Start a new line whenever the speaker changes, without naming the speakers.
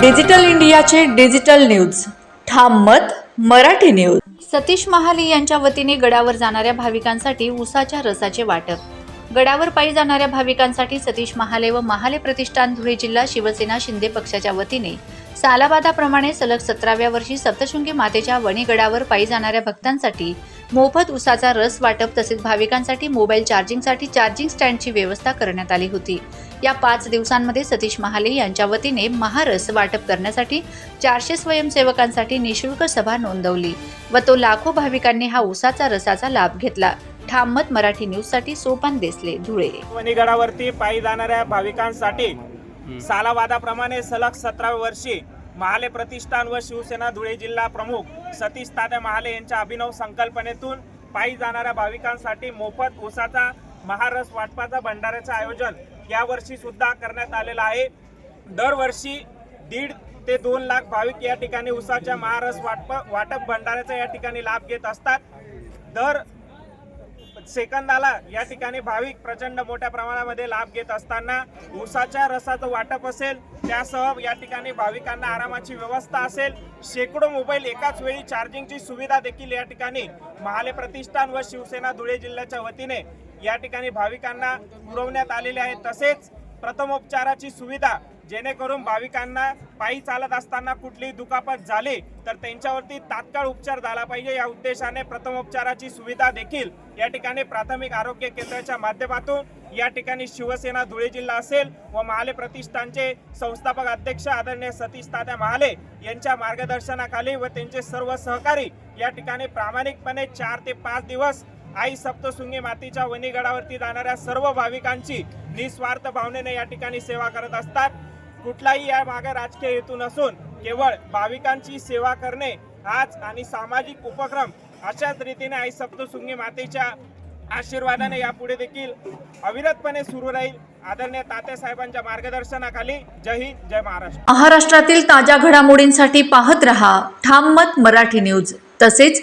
Digital इंडियाचे digital news. ठाम मत मराठी न्यूज. सतीश महाले यांच्या वतीने गडावर जाणाऱ्या भाविकांसाठी उसाच्या रसाचे वाटप. गडावर पायी जाणाऱ्या भाविकांसाठी सतीश महाले व महाले प्रतिष्ठान धुळे जिल्हा शिवसेना शिंदे पक्षाच्या वतीने सालाबादाप्रमाणे सलग सतराव्या वर्षी सप्तशृंगी मातेच्या वणीगडावर पायी जाणाऱ्या भक्तांसाठी मोफत उसाचा रस वाटप तसेच भाविकांसाठी मोबाईल चार्जिंगसाठी चार्जिंग स्टँडची व्यवस्था करण्यात आली होती. या पाच दिवसांमध्ये सतीश महाले यांच्या वतीने महारस वाटप करण्यासाठी चारशे स्वयंसेवकांसाठी निशुल्क सभा नोंदवली व तो लाखो भाविकांनी हा उसाचा रसाचा लाभ घेतला. ठाममत मराठी न्यूजसाठी सोपान देसले धुळे.
वणीगडावरती पायी जाणाऱ्या भाविकांसाठी सालावादाप्रमाणे सलग सतराव्या वर्षी महाले प्रतिष्ठान व शिवसेना धुळे जिल्हा प्रमुख सतीश तात्या महाले यांच्या अभिनव संकल्पनेतून पायी जाणाऱ्या भाविकांसाठी मोफत ऊसाचा महारस वाटपाचा भंडाऱ्याचं आयोजन यावर्षी सुद्धा करण्यात आलेलं आहे. दरवर्षी दीड ते दोन लाख भाविक या ठिकाणी ऊसाच्या महारस वाटप वाटप भंडाऱ्याचा या ठिकाणी लाभ घेत असतात. दर सेकंदाला या ठिकाणी भाविक प्रचंड मोठ्या प्रमाणामध्ये लाभ घेत असताना ऊसाच्या रसाचं वाटप असेल त्यासह या ठिकाणी भाविकांना आरामाची व्यवस्था असेल. शेकडो मोबाईल एकाच वेळी चार्जिंगची सुविधा देखील या ठिकाणी महाले प्रतिष्ठान व शिवसेना धुळे जिल्ह्याच्या वतीने या ठिकाणी भाविकांना पुरवण्यात आलेले आहे. तसेच प्रथमोपचाराची सुविधा जेणेकरून भाविकांना पायी चालत असताना कुठलीही दुखापत झाली तर त्यांच्यावरती तात्काळ उपचार झाला पाहिजे. या उद्देशाने प्रथमोपचाराची सुविधा देखील या ठिकाणी प्राथमिक आरोग्य केंद्राच्या माध्यमातून या ठिकाणी शिवसेना धुळे जिल्हा असेल व महाले प्रतिष्ठानचे संस्थापक अध्यक्ष आदरणीय सतीश तात्या महाले यांच्या मार्गदर्शनाखाली व त्यांचे सर्व सहकारी या ठिकाणी प्रामाणिकपणे चार ते पाच दिवस आई सप्तशृंगी मातीच्या वणीगडावरती जाणाऱ्या सर्व भाविकांची निस्वार्थ भावनेने या ठिकाणी सेवा करत असतात. कुठलाही या मागे राजकीय हेतू नसून केवळ भाविकांची सेवा करणे हाच आणि सामाजिक उपक्रम अशाच रीतीने आई सप्तशृंगी मातेच्या आशीर्वादाने यापुढे देखील अविरतपणे सुरू राहील. आदरणीय तात्यासाहेबांच्या मार्गदर्शनाखाली जय हिंद जय महाराष्ट्र.
महाराष्ट्रातील ताज्या घडामोडींसाठी पाहत रहा. ठाम मत मराठी न्यूज. तसेच